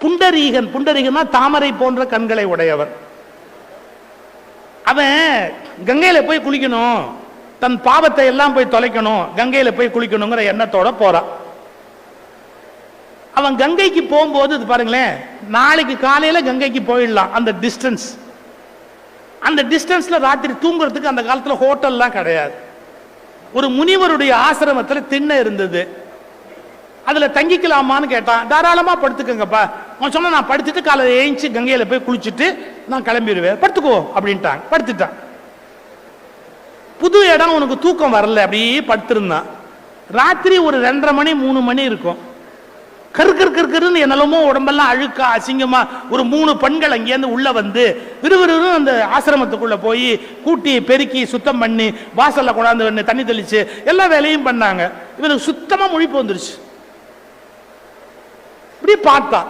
புண்டரீகன் புண்டரீகன்னா தாமரை போன்ற கண்களை உடையவர். அவன் கங்கையில போய் குளிக்கணும். தன் பாவத்தை எல்லாம் போய் தொலைக்கணும். கங்கையில போய் குளிக்கணுங்கிற எண்ணத்தோட போறான். அவன் கங்கைக்கு போகும்போது இது பாருங்களேன் நாளைக்கு காலையில கங்கைக்கு போயிடலாம். அந்த டிஸ்டன்ஸ் அந்த டிஸ்டன்ஸ்ல ராத்திரி தூங்குறதுக்கு அந்த காலத்துல ஹோட்டல்லாம் கிடையாது. ஒரு முனிவருடைய ஆசிரமத்துல திண்ணை இருந்தது. அதுல தங்கிக்கலாமான்னு கேட்டான். தாராளமா படுத்துக்கங்கப்பா. அவன் சொன்னா நான் படுத்துட்டு காலையில் ஏஞ்சி கங்கையில் போய் குளிச்சுட்டு நான் கிளம்பிடுவேன். படுத்துக்கோ அப்படின்ட்டாங்க படுத்துட்டான். புது இடம் உனக்கு தூக்கம் வரல அப்படியே படுத்திருந்தான். ராத்திரி ஒரு ரெண்டரை மணி மூணு மணி இருக்கும். கரு கரு கரு கருன்னு என்னெல்லாமோ உடம்பெல்லாம் அழுக்கா அசிங்கமா ஒரு மூணு பெண்கள் அங்கேருந்து உள்ள வந்து விறுவிறுன்னு அந்த ஆசிரமத்துக்குள்ள போய் கூட்டி பெருக்கி சுத்தம் பண்ணி வாசல்ல கொண்டாந்து வந்து தண்ணி தெளிச்சு எல்லா வேலையும் பண்ணாங்க. இவனுக்கு சுத்தமா முழிப்பு வந்துருச்சு. இப்படி பார்த்தான்.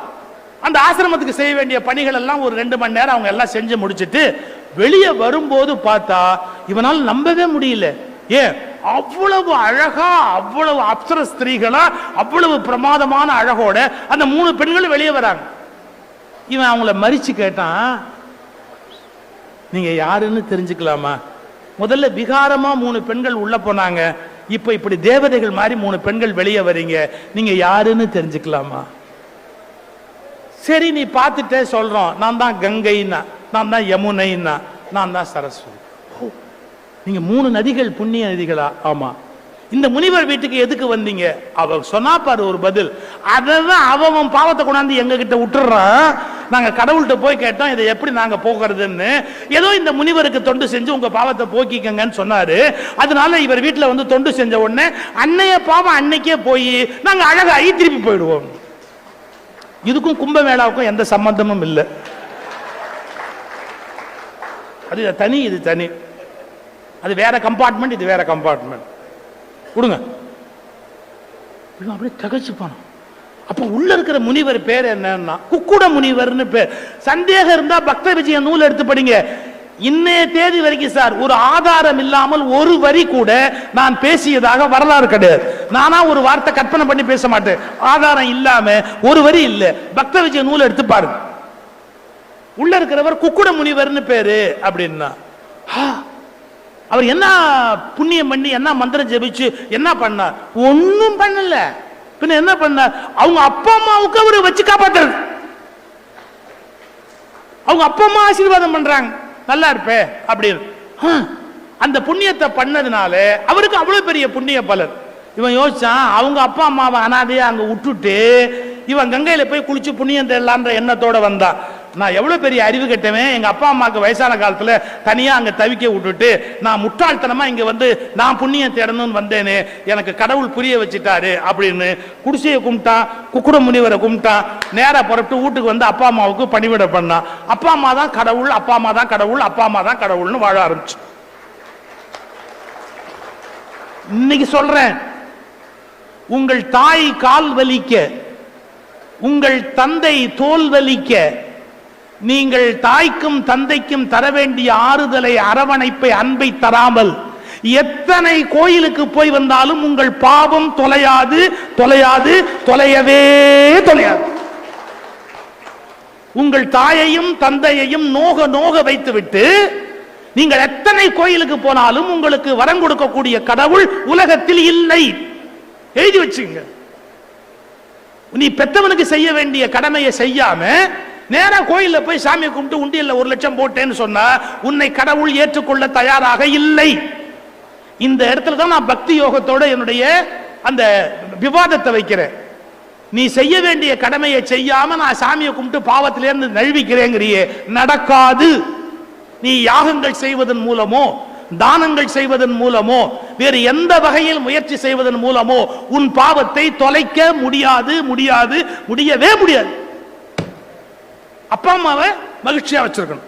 அந்த ஆசிரமத்துக்கு செய்ய வேண்டிய பணிகள் எல்லாம் ஒரு ரெண்டு மணி நேரம் அவங்க எல்லாம் செஞ்சு முடிச்சிட்டு வெளியே வரும்போது பார்த்தா இவனால் நம்பவே முடியல. ஏன்? அவ்வளவு அழகா அவ்வளவு அப்சர ஸ்திரீகளா அவ்வளவு பிரமாதமான அழகோட அந்த மூணு பெண்களும் வெளியே வராங்க. இவன் அவங்கள மறிச்சு கேட்டான் நீங்க யாருன்னு தெரிஞ்சுக்கலாமா? முதல்ல விகாரமா மூணு பெண்கள் உள்ள போனாங்க. இப்ப இப்படி தேவதைகள் மாதிரி மூணு பெண்கள் வெளியே வர்றீங்க நீங்க யாருன்னு தெரிஞ்சுக்கலாமா? சரி நீ பார்த்துட்டே சொல்றோம். நான் தான் கங்கைன்னா நான் தான் யமுனைன்னா நான் தான் சரஸ்வதி. ஓ, நீங்க மூணு நதிகள் புண்ணிய நதிகளா? ஆமா. இந்த முனிவர் வீட்டுக்கு எதுக்கு வந்தீங்க? அவ சொன்னா பாரு ஒரு பதில். அதான் அவன் பாவத்தை கொண்டாந்து எங்க கிட்ட விட்டுறான். நாங்க கடவுள்கிட்ட போய் கேட்டோம் இதை எப்படி நாங்க போக்குறதுன்னு. ஏதோ இந்த முனிவருக்கு தொண்டு செஞ்சு உங்க பாவத்தை போக்கிக்கங்கன்னு சொன்னாரு. அதனால இவர் வீட்டுல வந்து தொண்டு செஞ்ச உடனே அன்னைய பாவம் அன்னைக்கே போய் நாங்க அழகாகி திருப்பி போயிடுவோம். இதுக்கும் கும்பமேளாவுக்கும் எந்த சம்பந்தமும் இல்லை. அது தனி இது தனி. அது வேற கம்பார்ட்மெண்ட் இது வேற கம்பார்ட்மெண்ட் கொடுங்க. அப்படியே தகச்சு போனோம் அப்ப உள்ள இருக்கிற முனிவர் பேர் என்னன்னா குக்குட முனிவர்னு பேர். சந்தேகம் இருந்தா பக்த விஜய நூல் எடுத்து படிங்க. இன்னைய தேதி வரைக்கும் சார் ஒரு ஆதாரம் இல்லாமல் ஒரு வரி கூட நான் பேசியதாக வரலாறு கிடையாது. நானா ஒரு வார்த்தை கற்பனை பண்ணி பேச மாட்டேன். ஆதாரம் இல்லாம ஒரு வரி இல்ல. பக்த விஜய நூல் எடுத்து பாருங்க. உள்ள இருக்கிறவர் குக்குட முனிவர்னு பேரு அப்படின்னா. அவர் என்ன புண்ணியம் பண்ணி என்ன மந்திரம் ஜெபிச்சு என்ன பண்ணார்? ஒன்னும் பண்ணல. பின்ன என்ன பண்ணார்? அவங்க அப்பா அம்மாவுக்கு அவரை வச்சு காப்பாத்துறது. அவங்க அப்பா அம்மா ஆசீர்வாதம் பண்றாங்க. நல்லா இருப்பே அப்படின்னு. அந்த புண்ணியத்தை பண்ணதுனால அவருக்கு அவ்வளவு பெரிய புண்ணிய பலன். இவன் யோசிச்சான் அவங்க அப்பா அம்மாவை அனாதையா அங்க விட்டுட்டு இவன் கங்கையில போய் குளிச்சு புண்ணியம் தேடலான்ற எண்ணத்தோட வந்தான். நான் எவ்வளவு பெரிய அறிவு கட்டவேன்? எங்க அப்பா அம்மாவுக்கு வயசான காலத்துல தனியா அங்க தவிக்க விட்டுட்டு நான் முட்டாள்தனமாக இங்கே வந்து நான் புண்ணியம் தேடணும்னு வந்தேனே எனக்கு கடவுள் புரிய வச்சுட்டாரு அப்படின்னு குடிசையை கும்பிட்டான் குக்குட முனிவரை கும்பிட்டான் நேராக புறப்பட்டு வீட்டுக்கு வந்து அப்பா அம்மாவுக்கு பணிவிட பண்ணான். அப்பா அம்மா தான் கடவுள் அப்பா அம்மா தான் கடவுள் அப்பா அம்மா தான் கடவுள்னு வாழ ஆரம்பிச்சு. இன்னைக்கு சொல்றேன் உங்கள் தாய் கால் வலிக்க உங்கள் தந்தை தோல் வலிக்க நீங்கள் தாய்க்கும் தந்தைக்கும் தர வேண்டிய ஆறுதலை அரவணைப்பை அன்பை தராமல் எத்தனை கோயிலுக்கு போய் வந்தாலும் உங்கள் பாவம் தொலையாது தொலையாது தொலையவே தொலையாது. உங்கள் தாயையும் தந்தையையும் நோக நோக வைத்துவிட்டு நீங்கள் எத்தனை கோயிலுக்கு போனாலும் உங்களுக்கு வரம் கொடுக்கக்கூடிய கடவுள் உலகத்தில் இல்லை. எழுதி வச்சுங்க நீ பெத்தவனுக்கு செய்ய வேண்டிய கடமையை செய்யாம நேரா கோயில்ல போய் சாமி கும்பிட்டு உண்டியல்ல ஒரு லட்சம் போட்டேன்னு சொன்னா உன்னை கடவுள் ஏற்றுக்கொள்ள தயாராக இல்லை. இந்த இடத்துல தான் நான் பக்தி யோகத்தோட என்னுடைய அந்த விவாதத்தை வைக்கிறேன். நீ செய்ய வேண்டிய கடமையை செய்யாம நான் சாமியை கும்பிட்டு பாவத்திலேருந்து நழுவிக்கிறேங்கிறியே. நடக்காது. நீ யாகங்கள் செய்வதன் மூலமோ தானங்கள் செய்வதன் மூலமோ வேறு எந்த வகையில் முயற்சி செய்வதன் மூலமோ உன் பாவத்தை தொலைக்க முடியாது முடியாது முடியவே முடியாது. அப்பா அம்மாவை மகிழ்ச்சியா வச்சிருக்கணும்.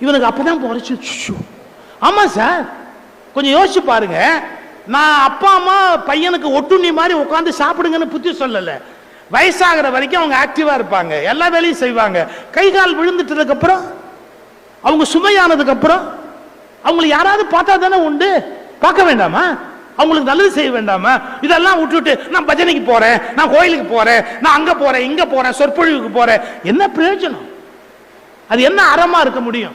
இவனுக்கு அப்பதான் போறச்சு ச்சோ. ஆமா சார். கொஞ்சம் யோசிச்சு பாருங்க. நான் அப்பா அம்மா பையனுக்கு ஒட்டுண்ணி மாதிரி உட்காந்து சாப்பிடுங்கன்னு புத்தி சொல்லல. வயசாகிற வரைக்கும் அவங்க ஆக்டிவா இருப்பாங்க. எல்லா வேலையும் செய்வாங்க. கை கால் விழுந்துட்டதுக்கு அப்புறம் அவங்க சுமையானதுக்கு அப்புறம் அவங்களை யாராவது பார்த்தா தானே உண்டு? பார்க்க வேண்டாமா? அவங்களுக்கு நல்லது செய்ய வேண்டாமா? இதெல்லாம் விட்டுட்டு நான் பஜனைக்கு போறேன் நான் கோயிலுக்கு போறேன் நான் அங்க போறேன் இங்க போறேன் சொற்பொழிவுக்கு போறேன். என்ன பிரயோஜனம்? அது என்ன அறமா இருக்க முடியும்?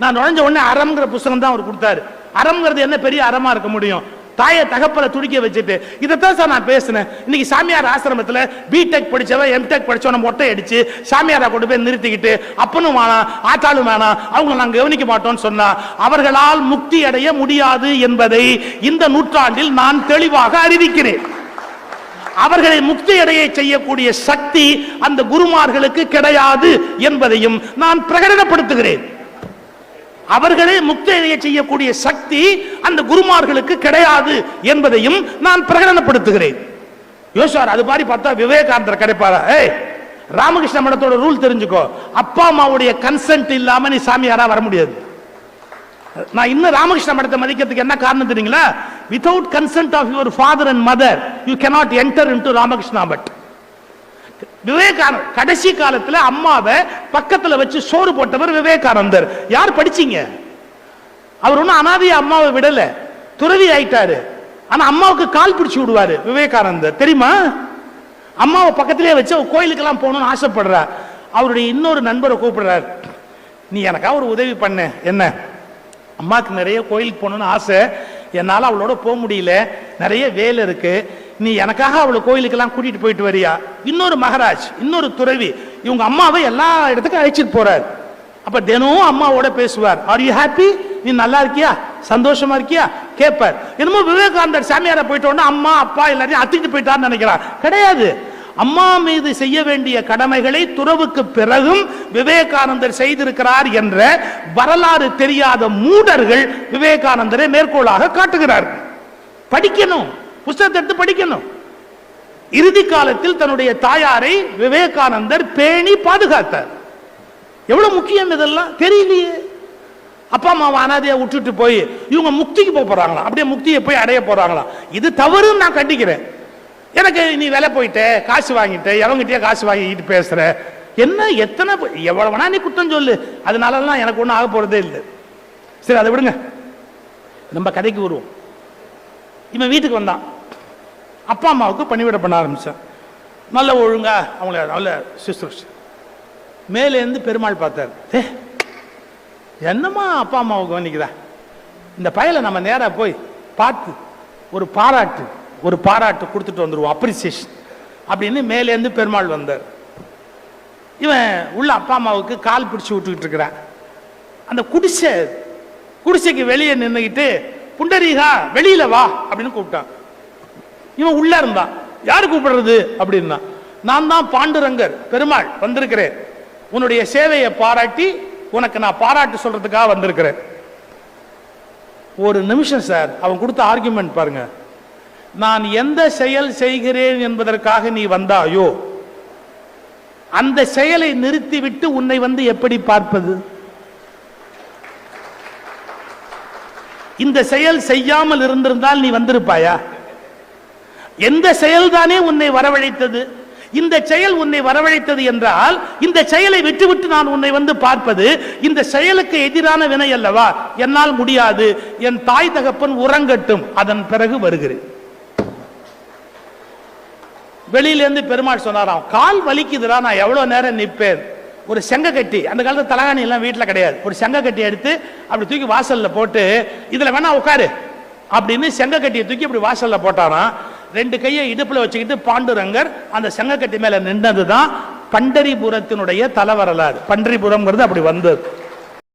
நான் நுழைஞ்ச உடனே அறம்ங்கிற புஸ்தகம் தான் அவர் கொடுத்தாரு. அறம்ங்கிறது என்ன பெரிய அறமா இருக்க முடியும்? தாயை தகப்பல துடிக்க வச்சுட்டு இதைத்தான் சார் நான் பேசினேன். இன்னைக்கு சாமியார் ஆசிரமத்தில் பிடெக் படித்தவன் எம்டெக் படித்தவன் மொட்டை அடிச்சு சாமியாரை கொண்டு போய் நிறுத்திக்கிட்டு அப்பனும் வேணாம் ஆத்தாலும் வேணாம் அவங்கள நாங்கள் கவனிக்க மாட்டோம்னு சொன்னா அவர்களால் முக்தி அடைய முடியாது என்பதை இந்த நூற்றாண்டில் நான் தெளிவாக அறிவிக்கிறேன். அவர்களை முக்தி அடைய செய்யக்கூடிய சக்தி அந்த குருமார்களுக்கு கிடையாது என்பதையும் நான் பிரகடனப்படுத்துகிறேன். அவர்களே முக்தடைய செய்யக்கூடிய சக்தி அந்த குருமார்களுக்கு கிடையாது என்பதையும் நான் பிரகடனப்படுத்துகிறேன். யோசார் அது மாதிரி பார்த்தா விவேகானந்தர் கிடைப்பாரா? ஏய் ராமகிருஷ்ண மடத்தோட ரூல் தெரிஞ்சுக்கோ. அப்பா அம்மாவுடைய கன்சென்ட் இல்லாம நீ சாமியாரா வர முடியாது. நான் இன்னும் ராமகிருஷ்ண மடத்தை மதிக்கிறதுக்கு என்ன காரணம் தெரியுங்களா? Without consent of your father and mother you cannot enter into Ramakrishna but Vivekanandar கடைசி காலத்துல அம்மாவை பக்கத்துல வச்சு சோறு போட்டவர் விவேகானந்தர். யார் படிச்சீங்க? அவர் ஒன்றும் அனாதைய அம்மாவை விடல. துறவி ஆயிட்டாரு. ஆனா அம்மாவுக்கு கால் பிடிச்சி விடுவாரு விவேகானந்தர். தெரியுமா? அம்மாவை பக்கத்திலே வச்சு அவர் கோயிலுக்கெல்லாம் போகணும்னு ஆசைப்படுறார் அவருடைய இன்னொரு நண்பரை கூப்பிடுறாரு. நீ எனக்காக ஒரு உதவி பண்ண. என்ன? அம்மாவுக்கு நிறைய கோயிலுக்கு போகணும்னு ஆசை. என்னால் அவளோட போக முடியல. நிறைய வேலை இருக்கு. நீ எனக்காக அவளை கோயிலுக்கெல்லாம் கூட்டிட்டு போயிட்டு வரியா? இன்னொரு மகராஜ் இன்னொரு துறவி இவங்க அம்மாவை எல்லா இடத்துக்கும் அழைச்சிட்டு போறாரு. அப்ப தினமும் அம்மாவோட பேசுவார். ஆர் யூ ஹாப்பி நீ நல்லா இருக்கியா? சந்தோஷமா இருக்கியா? கேட்பார். என்னமோ விவேகானந்தர் சாமியார போயிட்ட அம்மா அப்பா எல்லாரையும் அத்திட்டு போயிட்டான்னு நினைக்கிறான் கிடையாது. அம்மா மீது செய்ய வேண்டிய கடமைகளை துறவுக்கு பிறகும் விவேகானந்தர் செய்திருக்கிறார் என்ற வரலாறு தெரியாத மூடர்கள் விவேகானந்தரை மேற்கோளாக காட்டுகிறார்கள். படிக்கணும். புஸ்தகத்தை எடுத்து படிக்கணும். இறுதி காலத்தில் தன்னுடைய தாயாரை விவேகானந்தர் பேணி பாதுகாத்தார். எவ்வளவு முக்கியம் இதெல்லாம்? தெரியலையே. அப்பா அம்மாவை அனாதையா விட்டுட்டு போய் இவங்க முக்திக்கு போக போறாங்களா? அப்படியே முக்தியை போய் அடைய போறாங்களா? இது தவறுன்னு நான் கண்டிக்கிறேன். எனக்கு நீ விலை போயிட்ட காசு வாங்கிட்ட எவங்கிட்டயே காசு வாங்கிட்டு பேசுற. என்ன எத்தனை ப- எவ்வளவு வேணா நீ குற்றம் சொல்லு. அதனாலலாம் எனக்கு ஒன்றும் ஆக போறதே இல்லை. சரி அதை விடுங்க. நம்ம கதைக்கு வருவோம். இவன் வீட்டுக்கு வந்தான். அப்பா அம்மாவுக்கு பணிவிட பண்ண ஆரம்பிச்சான் நல்ல ஒழுங்கா அவங்கள நல்ல சிஸ்டர்ஸ் மேலேருந்து பெருமாள் பார்த்தார். ஏ என்னம்மா அப்பா அம்மாவுக்கு கவனிக்குதா இந்த பயலை நம்ம நேரா போய் பார்த்து ஒரு பாராட்டு ஒரு பாராட்டு கொடுத்துட்டு வந்துடுவோம் அப்ரிசியேஷன் அப்படின்னு மேலேருந்து பெருமாள் வந்தார். இவன் உள்ள அப்பா அம்மாவுக்கு கால் பிடிச்சு விட்டுக்கிட்டு இருக்கிறான் அந்த குடிசை குடிசைக்கு வெளியே நின்றுக்கிட்டு புண்டரீகா வெளியில வா அப்படின்னு கூப்பிட்டான். இவன் உள்ள இருந்தான் யார் கூப்பிடுறது? அப்படின்னா நான் தான் பாண்டுரங்கர் பெருமாள் வந்திருக்கிறேன். உன்னுடைய சேவையை பாராட்டி உனக்கு நான் பாராட்டு சொல்றதுக்காக வந்திருக்கிறேன். ஒரு நிமிஷம் சார். அவன் கொடுத்த ஆர்குமெண்ட் பாருங்க. நான் எந்த செயல் செய்கிறேன் என்பதற்காக நீ வந்தாயோ அந்த செயலை நிறுத்திவிட்டு உன்னை வந்து எப்படி பார்ப்பது? இந்த செயல் செய்யாமல் இருந்திருந்தால் நீ வந்திருப்பாயா? எந்த செயல்தானே உன்னை வரவழைத்தது? இந்த செயல் உன்னை வரவழைத்தது என்றால் இந்த செயலை விட்டுவிட்டு நான் உன்னை வந்து பார்ப்பது இந்த செயலுக்கு எதிரான வினை அல்லவா? என்னால் முடியாது. என் தாய் தகப்பன் உறங்கட்டும். அதன் பிறகு வருகிறேன். வெளியிலேருந்து பெருமாள் சொன்னாராம் கால் வலிக்குதுடா நான் எவ்வளவு நேரம் நிற்பேன்? ஒரு செங்க கட்டி அந்த காலத்து தலகாணி எல்லாம் வீட்டில் கிடையாது. ஒரு செங்க கட்டி எடுத்து அப்படி தூக்கி வாசல்ல போட்டு இதுல வேணா உட்காரு. அப்படின்னு செங்க கட்டியை தூக்கி அப்படி வாசல்ல போட்டாராம். ரெண்டு கையை இடுப்புல வச்சுக்கிட்டு பாண்டுரங்கர் அந்த செங்கக்கட்டி மேலே மேல தான் பண்டரிபுரத்தினுடைய தலவரலாறு. பண்டரிபுரம்ங்கிறது அப்படி வந்தது.